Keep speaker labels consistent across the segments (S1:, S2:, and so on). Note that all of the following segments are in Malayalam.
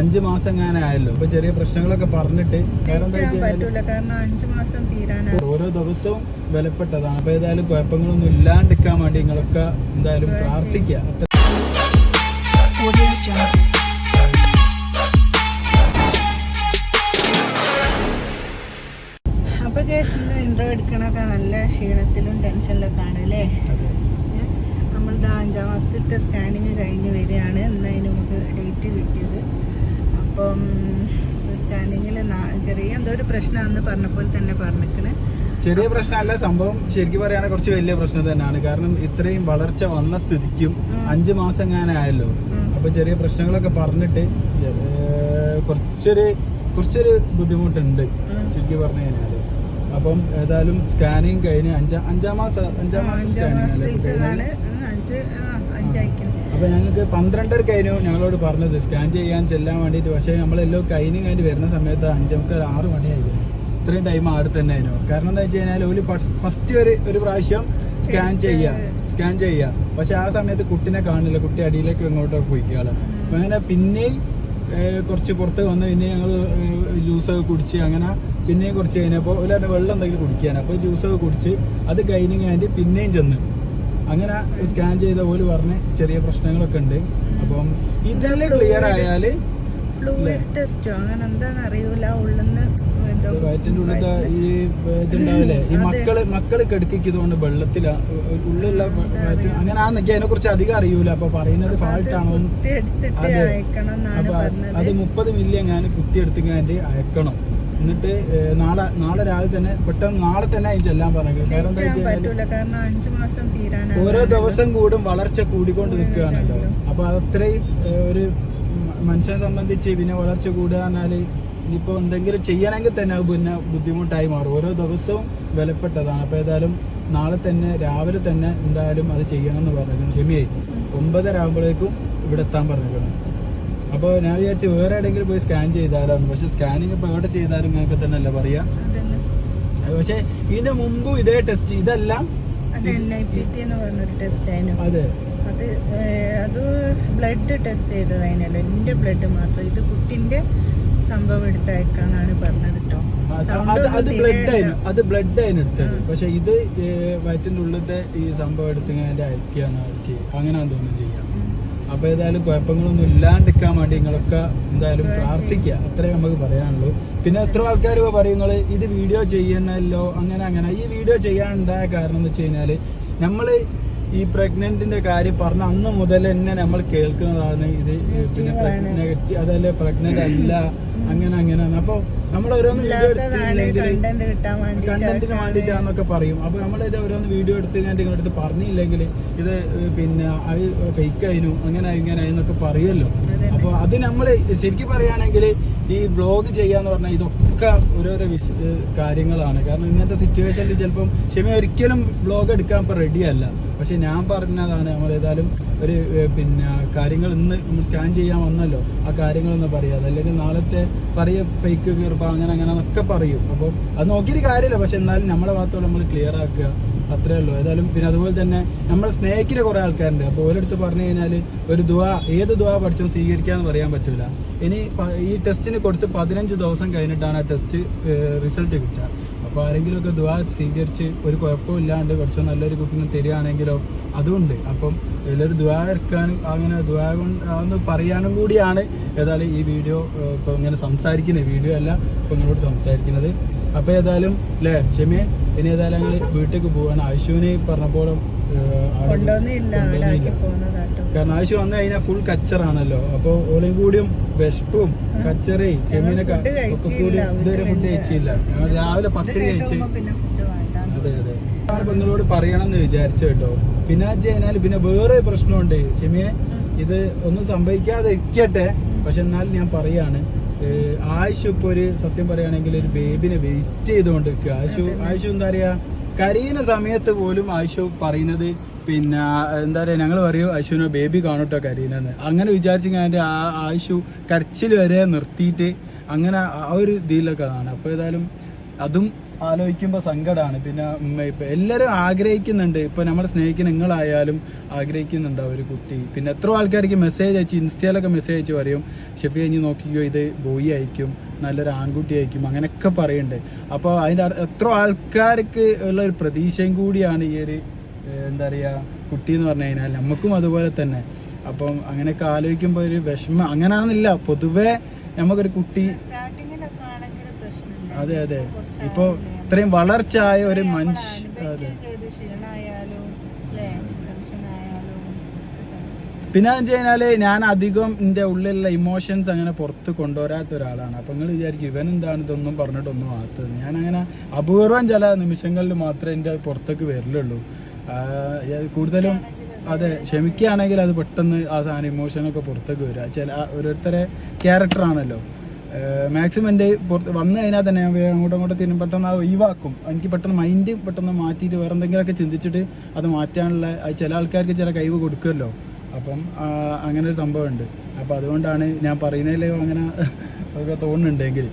S1: അഞ്ച് മാസം എങ്ങനെ ആയല്ലോ. അപ്പൊ ചെറിയ പ്രശ്നങ്ങളൊക്കെ പറഞ്ഞിട്ട് കാരണം
S2: അഞ്ചു മാസം
S1: ഓരോ ദിവസവും വിലപ്പെട്ടതാണ്. അപ്പൊ ഏതായാലും കുഴപ്പങ്ങളൊന്നും ഇല്ലാണ്ടിരിക്കാൻ വേണ്ടി നിങ്ങളൊക്കെ എന്തായാലും പ്രാർത്ഥിക്ക
S2: അപ്പൊ കേസ് ഇന്ന് ഇൻട്രോ എടുക്കണൊക്കെ നല്ല ക്ഷീണത്തിലും ടെൻഷനിലൊക്കെ ആണ് അല്ലേ?
S1: അതെ.
S2: അഞ്ചാം മാസത്തിലത്തെ സ്കാനിങ് കഴിഞ്ഞ് വരികയാണ്. ഇന്നതിന് നമുക്ക് ഡേറ്റ് കിട്ടിയത്. അപ്പം സ്കാനിങ്ങിൽ ചെറിയ എന്തോ ഒരു പ്രശ്നമാണെന്ന് പറഞ്ഞപ്പോൾ തന്നെ പറഞ്ഞിരിക്കണേ
S1: ചെറിയ പ്രശ്നമല്ല സംഭവം ശരിക്കും പറയുകയാണെങ്കിൽ കുറച്ച് വലിയ പ്രശ്നം തന്നെയാണ്. കാരണം ഇത്രയും വളർച്ച വന്ന സ്ഥിതിക്കും അഞ്ചു മാസം എങ്ങനെ ആയല്ലോ. അപ്പൊ ചെറിയ പ്രശ്നങ്ങളൊക്കെ പറഞ്ഞിട്ട് കുറച്ചൊരു കുറച്ചൊരു ബുദ്ധിമുട്ടുണ്ട്. ചുരുക്കി പറഞ്ഞു കഴിഞ്ഞാൽ. അപ്പം ഏതായാലും സ്കാനിങ് കഴിഞ്ഞ് അഞ്ചാം അഞ്ചാം മാസം അഞ്ചാം മാസം
S2: അഞ്ചാം
S1: സ്കാനിങ് അപ്പൊ ഞങ്ങൾക്ക് പന്ത്രണ്ടര കഴിഞ്ഞു ഞങ്ങളോട് പറഞ്ഞത് സ്കാൻ ചെയ്യാൻ ചെല്ലാൻ വേണ്ടിയിട്ട്. പക്ഷേ നമ്മളെല്ലാം കഴിഞ്ഞും കഴിഞ്ഞ് വരുന്ന സമയത്ത് അഞ്ചമുക്ക് ആറ് മണിയായിരുന്നു ഇത്രയും ടൈം ആടെ തന്നെ ആയിരുന്നു. കാരണം എന്താ വെച്ച് കഴിഞ്ഞാൽ ഒരു ഫസ്റ്റ് ഒരു ഒരു പ്രാവശ്യം സ്കാൻ ചെയ്യുക സ്കാൻ ചെയ്യുക പക്ഷെ ആ സമയത്ത് കുട്ടിനെ കാണില്ല. കുട്ടി അടിയിലേക്ക് എങ്ങോട്ടോ പോയിക്കാൾ അപ്പൊ അങ്ങനെ പിന്നെയും കുറച്ച് പുറത്ത് വന്ന് പിന്നെ ഞങ്ങൾ ജ്യൂസൊക്കെ കുടിച്ച് അങ്ങനെ പിന്നെയും കുറച്ച് കഴിഞ്ഞപ്പോൾ ഒരു വെള്ളം എന്തെങ്കിലും കുടിക്കാൻ അപ്പോൾ ജ്യൂസൊക്കെ കുടിച്ച് അത് കഴിഞ്ഞ് കഴിഞ്ഞ് പിന്നെയും ചെന്ന്. അങ്ങനെ സ്കാൻ ചെയ്ത പോലെ പറഞ്ഞ് ചെറിയ പ്രശ്നങ്ങളൊക്കെ ഉണ്ട്. അപ്പം ഇതിൽ ക്ലിയർ ആയാൽ
S2: ഫ്ലൂയിഡ് ടെസ്റ്റോ അങ്ങനെ എന്താന്ന് അറിയൂല ഉള്ളിന്ന്
S1: വയറ്റിന്റെ ഉള്ളിലത്തെ ഈ ഇതുണ്ടാവില്ലേ? ഈ. മക്കൾ മക്കൾ കെടുക്കിക്കുന്നതുകൊണ്ട് വെള്ളത്തിലാ ഉള്ളിലുള്ള അങ്ങനെ ആണെങ്കിൽ അതിനെ കുറിച്ച് അധികം അറിയൂല. അപ്പൊ പറയുന്നത് ഫാൾട്ട് ആണോ എന്ന്.
S2: കുത്തിയെടുത്തിട്ട്
S1: അതെ. അപ്പൊ അത് മുപ്പത് മില്ലി ഞാൻ കുത്തിയെടുത്തിങ്ങാണ്ട് അയക്കണം. എന്നിട്ട് നാളെ നാളെ രാവിലെ തന്നെ പെട്ടെന്ന് നാളെ തന്നെ അതിന് ചെല്ലാൻ പറഞ്ഞു കാരണം എന്താ
S2: ഡേറ്റ്
S1: വെച്ച്
S2: ചെയ്യാൻ
S1: കഴിഞ്ഞാൽ
S2: പറ്റൂല കാരണം അഞ്ചു മാസം തീരാനാണ്.
S1: ഓരോ ദിവസം കൂടും വളർച്ച കൂടിക്കൊണ്ട് നിൽക്കുകയാണല്ലോ. അപ്പൊ അത്രയും ഒരു മനുഷ്യനെ സംബന്ധിച്ച് പിന്നെ വളർച്ച കൂടുക എന്നാൽ ഇനിയിപ്പോ എന്തെങ്കിലും ചെയ്യണമെങ്കിൽ തന്നെ അത് പിന്നെ ബുദ്ധിമുട്ടായി മാറും. ഓരോ ദിവസവും വിലപ്പെട്ടതാണ്. അപ്പോൾ ഏതായാലും നാളെ തന്നെ രാവിലെ തന്നെ എന്തായാലും അത് ചെയ്യണം എന്ന് പറഞ്ഞു ക്ഷമിയായി ഒമ്പതര ആകുമ്പോഴേക്കും ഇവിടെ എത്താൻ പറഞ്ഞിരിക്കണം അപ്പോൾ ഞാൻ വിചാരിച്ചു വേറെ എവിടെയെങ്കിലും പോയി സ്കാൻ ചെയ്താലോ പക്ഷെ സ്കാനിങ് ഇപ്പോൾ എവിടെ ചെയ്താലും ഇങ്ങനെയൊക്കെ തന്നെ അല്ല പറയാ പക്ഷെ ഇതിന്റെ മുമ്പും ഇതേ ടെസ്റ്റ് ഇതെല്ലാം
S2: അത് എൻ ഐ പി ടി എന്ന് പറഞ്ഞൊരു ടെസ്റ്റ് ആയിരുന്നു.
S1: അതെ.
S2: അത് അത് ബ്ലഡ് ടെസ്റ്റ് ചെയ്തത് അതിനല്ല എന്റെ ബ്ലഡ് മാത്രം. ഇത് കുട്ടിന്റെ സംഭവം എടുത്തയക്കാന്നാണ് പറഞ്ഞത് കേട്ടോ
S1: അത് ബ്ലഡ്. ആയിരുന്നു. അത് ബ്ലഡ് ആയിരുന്നു എടുത്തത്. പക്ഷെ ഇത് ഏഹ്, വയറ്റിന്റെ ഉള്ളിലത്തെ ഈ സംഭവം എടുത്ത് അതിന്റെ അയക്കുകയാണ് ചെയ്യും തോന്നുന്നു ചെയ്യാം.
S2: ഉം.
S1: അപ്പൊ ഏതായാലും കുഴപ്പങ്ങളൊന്നും ഇല്ലാണ്ടിരിക്കാൻ വേണ്ടി നിങ്ങളൊക്കെ എന്തായാലും പ്രാർത്ഥിക്കുക. അത്രേ നമുക്ക് പറയാനുള്ളൂ. പിന്നെ എത്ര ആൾക്കാർ പറയും പറയുന്നത് ഇത് വീഡിയോ ചെയ്യണല്ലോ അങ്ങനെ അങ്ങനെ. ഈ വീഡിയോ ചെയ്യാനുണ്ടായ കാരണം എന്ന് വെച്ച് കഴിഞ്ഞാൽ നമ്മൾ ഈ പ്രഗ്നന്റിന്റെ കാര്യം പറഞ്ഞ അന്ന് മുതൽ തന്നെ നമ്മൾ കേൾക്കുന്നതാണ് ഇത്. പിന്നെ പ്രഗ്നറ്റി അതല്ലേ പ്രഗ്നന്റ് അല്ല. അങ്ങനെ അങ്ങനെയാണ് അപ്പൊ നമ്മൾ ഓരോന്ന് വീഡിയോ കണ്ടന്റിന് വേണ്ടിയിട്ടാന്നൊക്കെ പറയും. അപ്പൊ നമ്മൾ ഇത് ഓരോന്ന് വീഡിയോ എടുത്ത് ഞാൻ നിങ്ങളുടെ അടുത്ത് പറഞ്ഞില്ലെങ്കിൽ ഇത് പിന്നെ അത് ഫേക്ക് ആയിരുന്നു അങ്ങനെ ഇങ്ങനെ എന്നൊക്കെ പറയുമല്ലോ. അപ്പൊ അത് നമ്മൾ ശരിക്കും പറയുകയാണെങ്കിൽ ഈ വ്ളോഗ് ചെയ്യാന്ന് പറഞ്ഞാൽ ഇതൊക്കെ ഓരോരോ വിശ് കാര്യങ്ങളാണ്. കാരണം ഇങ്ങനത്തെ സിറ്റുവേഷനിൽ ചിലപ്പം ക്ഷമ ഒരിക്കലും ബ്ലോഗ് എടുക്കാൻ ഇപ്പൊ റെഡിയല്ല പക്ഷെ ഞാൻ പറഞ്ഞതാണ് നമ്മൾ ഏതായാലും ഒരു പിന്നെ കാര്യങ്ങൾ ഇന്ന് സ്കാൻ ചെയ്യാൻ വന്നല്ലോ. ആ കാര്യങ്ങളൊന്നും പറയാതെ അല്ലെങ്കിൽ നാളത്തെ പറയ ഫേക്ക് കീർപ്പ അങ്ങനെ അങ്ങനെ എന്നൊക്കെ പറയും. അപ്പോൾ അത് നോക്കിയിട്ട് കാര്യമില്ല. പക്ഷെ എന്നാലും നമ്മളെ ഭാഗത്തോടെ നമ്മൾ ക്ലിയർ ആക്കുക. അത്രേ ഉള്ളൂ. ഏതായാലും പിന്നെ അതുപോലെ തന്നെ നമ്മൾ സ്നേഹിക്കുന്ന കുറേ ആൾക്കാരുണ്ട്. അപ്പോൾ ഓരോടുത്ത് പറഞ്ഞു കഴിഞ്ഞാൽ ഒരു ദുവ ഏത് ദുവ പഠിച്ചോ സ്വീകരിക്കാന്ന് പറയാൻ പറ്റില്ല ഇനി ഈ ടെസ്റ്റിന് കൊടുത്ത് പതിനഞ്ച് ദിവസം കഴിഞ്ഞിട്ടാണ് ആ ടെസ്റ്റ് റിസൾട്ട് കിട്ടുക. അപ്പോൾ ആരെങ്കിലുമൊക്കെ ദുവാ സ്വീകരിച്ച് ഒരു കുഴപ്പമില്ലാണ്ട് കുറച്ച് നല്ലൊരു കുട്ടിനെ തരികയാണെങ്കിലോ അതുണ്ട്. അപ്പം ഇതിലൊരു ദുവാ എടുക്കാൻ അങ്ങനെ ദുവാ കൊണ്ട് അതൊന്ന് പറയാനും കൂടിയാണ്. ഏതായാലും ഈ വീഡിയോ ഇപ്പോൾ ഇങ്ങനെ സംസാരിക്കുന്നത് വീഡിയോ അല്ല ഇപ്പോൾ നിങ്ങളോട് സംസാരിക്കുന്നത്. അപ്പോൾ ഏതായാലും അല്ലേ ക്ഷമയെ ഇനി ഏതായാലും ഞങ്ങൾ വീട്ടിലേക്ക് പോവാണ്. ആശുവിനെ പറഞ്ഞപ്പോഴും കാരണം ആശു വന്നു കഴിഞ്ഞാൽ ഫുൾ കച്ചറാണല്ലോ അപ്പോൾ ഓളയും കൂടിയും വിഷപ്പും കച്ചറയും ചെമ്മീനൊക്കെ
S2: food
S1: ഒക്കെ കൂടി ഇതുവരെ ഫുഡ് കഴിച്ചില്ല. രാവിലെ പത്തിരി കഴിച്ച് അതെ അതെ. നിങ്ങളോട് പറയണം എന്ന് വിചാരിച്ചു കേട്ടോ. പിന്നെ കഴിഞ്ഞാൽ പിന്നെ വേറെ പ്രശ്നമുണ്ട്. ചെമിയെ ഇത് ഒന്നും സംഭവിക്കാതെ ഇരിക്കട്ടെ. പക്ഷെ എന്നാലും ഞാൻ പറയാണ് ആയുഷ് ആയിഷു ഇപ്പൊ ഒരു സത്യം പറയുകയാണെങ്കിൽ ഒരു ബേബിനെ വെയിറ്റ് ചെയ്തുകൊണ്ട് നിൽക്കുക. ആയുഷു ആയുഷു എന്താ പറയാ കരയുന്ന സമയത്ത് പോലും ആയിഷു പറയുന്നത് പിന്നെ എന്താ പറയുക ഞങ്ങൾ പറയൂ ആയിഷുവിനെ ബേബി കാണട്ടോ കരീനെന്ന്. അങ്ങനെ വിചാരിച്ച് ഞാൻ ആ ആയിഷു കരച്ചിൽ വരെ നിർത്തിയിട്ട് അങ്ങനെ ആ ഒരു ഇതിലൊക്കെ കാണാം. അപ്പോൾ ഏതായാലും അതും ആലോചിക്കുമ്പോൾ സങ്കടമാണ് പിന്നെ ഇപ്പം എല്ലാവരും ആഗ്രഹിക്കുന്നുണ്ട്. ഇപ്പം നമ്മളെ സ്നേഹിക്കുന്ന നിങ്ങളായാലും ആഗ്രഹിക്കുന്നുണ്ട് ഒരു കുട്ടി. പിന്നെ എത്ര ആൾക്കാർക്ക് മെസ്സേജ് അയച്ച് ഇൻസ്റ്റയിലൊക്കെ മെസ്സേജ് അയച്ച് പറയും ഷെഫി കഴിഞ്ഞ് നോക്കിക്കോ ഇത് ബോയ് അയക്കും നല്ലൊരു ആൺകുട്ടി അയക്കും അങ്ങനെയൊക്കെ പറയുന്നുണ്ട് അപ്പോൾ അതിന്റെ എത്ര ആൾക്കാർക്ക് ഉള്ള ഒരു പ്രതീക്ഷയും കൂടിയാണ് ഈ ഒരു എന്താ പറയുക കുട്ടി എന്ന് പറഞ്ഞു കഴിഞ്ഞാൽ. നമുക്കും അതുപോലെ തന്നെ. അപ്പം അങ്ങനെയൊക്കെ ആലോചിക്കുമ്പോൾ ഒരു വിഷമം. അങ്ങനെയാണെന്നില്ല പൊതുവേ നമുക്കൊരു കുട്ടി അതെ അതെ.
S2: ഇപ്പൊ
S1: ഇത്രയും വളർച്ച ആയ
S2: ഒരു
S1: മനുഷ്യ അതെ. പിന്നെ എന്ന് വെച്ച് കഴിഞ്ഞാൽ ഞാൻ അധികം എന്റെ ഉള്ളിലുള്ള ഇമോഷൻസ് അങ്ങനെ പുറത്ത് കൊണ്ടുവരാത്ത ഒരാളാണ്. അപ്പം നിങ്ങൾ വിചാരിക്കും ഇവൻ എന്താണ് ഇതൊന്നും പറഞ്ഞിട്ടൊന്നും ആത്തത് ഞാൻ അങ്ങനെ അപൂർവം ചില നിമിഷങ്ങളിൽ മാത്രമേ എന്റെ പുറത്തേക്ക് വരലുള്ളൂ. കൂടുതലും അതെ ക്ഷമിക്കുകയാണെങ്കിൽ അത് പെട്ടെന്ന് ആ സാധനം ഇമോഷനൊക്കെ പുറത്തേക്ക് വരിക. ചില ഓരോരുത്തരെ ക്യാരക്ടറാണല്ലോ മാക്സിമം എന്റെ പുറത്ത് വന്നു കഴിഞ്ഞാൽ തന്നെ ഞാൻ അങ്ങോട്ടും അങ്ങോട്ടും തിരും പെട്ടെന്ന് അത് ഒഴിവാക്കും. എനിക്ക് പെട്ടെന്ന് മൈൻഡ് പെട്ടെന്ന് മാറ്റിയിട്ട് വേറെ എന്തെങ്കിലുമൊക്കെ ചിന്തിച്ചിട്ട് അത് മാറ്റാനുള്ള ചില ആൾക്കാർക്ക് ചില കഴിവ് കൊടുക്കുമല്ലോ. അപ്പം അങ്ങനെ ഒരു സംഭവമുണ്ട്. അപ്പോൾ അതുകൊണ്ടാണ് ഞാൻ പറയുന്നതിൽ അങ്ങനെ ഒക്കെ തോന്നുന്നുണ്ടെങ്കിൽ.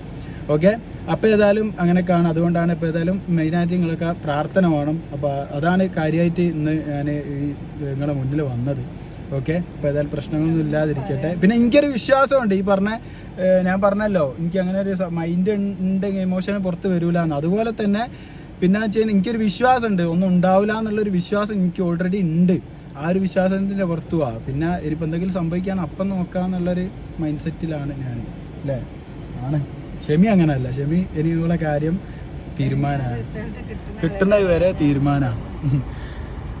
S1: ഓക്കെ അപ്പോൾ ഏതായാലും അങ്ങനെ കാണാം. അതുകൊണ്ടാണ് ഇപ്പോൾ ഏതായാലും മെയിനായിട്ട് നിങ്ങളൊക്കെ പ്രാർത്ഥന വേണം. അപ്പോൾ അതാണ് കാര്യമായിട്ട് ഇന്ന് ഞാൻ ഈ നിങ്ങളുടെ മുന്നിൽ വന്നത്. ഓക്കെ? അപ്പോൾ ഏതായാലും പ്രശ്നങ്ങളൊന്നും ഇല്ലാതിരിക്കട്ടെ. പിന്നെ എനിക്കൊരു വിശ്വാസമുണ്ട്. ഈ പറഞ്ഞ ഞാൻ പറഞ്ഞല്ലോ എനിക്ക് അങ്ങനെ ഒരു മൈൻഡ് ഉണ്ടെങ്കിൽ ഇമോഷൻ പുറത്ത് വരൂല എന്ന് അതുപോലെ തന്നെ പിന്നെ വെച്ചാൽ എനിക്കൊരു വിശ്വാസം ഉണ്ട് ഒന്നും ഉണ്ടാവില്ല എന്നുള്ളൊരു വിശ്വാസം എനിക്ക് ഓൾറെഡി ഉണ്ട്. ആ ഒരു വിശ്വാസത്തിന്റെ പുറത്തു പോവാ പിന്നെ ഇനിയിപ്പോൾ എന്തെങ്കിലും സംഭവിക്കാൻ അപ്പം നോക്കാന്നുള്ളൊരു മൈൻഡ് സെറ്റിലാണ് ഞാൻ അല്ലേ? ആണ്. ഷെമി അങ്ങനല്ല. ഷെമി ഇനിയുള്ള കാര്യം തീരുമാനമാണ് കിട്ടുന്നത് വരെ തീരുമാനമാണ്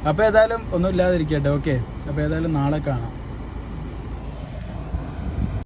S1: അപ്പോൾ ഏതായാലും ഒന്നും ഇല്ലാതിരിക്കട്ടെ ഓക്കെ അപ്പോൾ ഏതായാലും നാളെ കാണാം.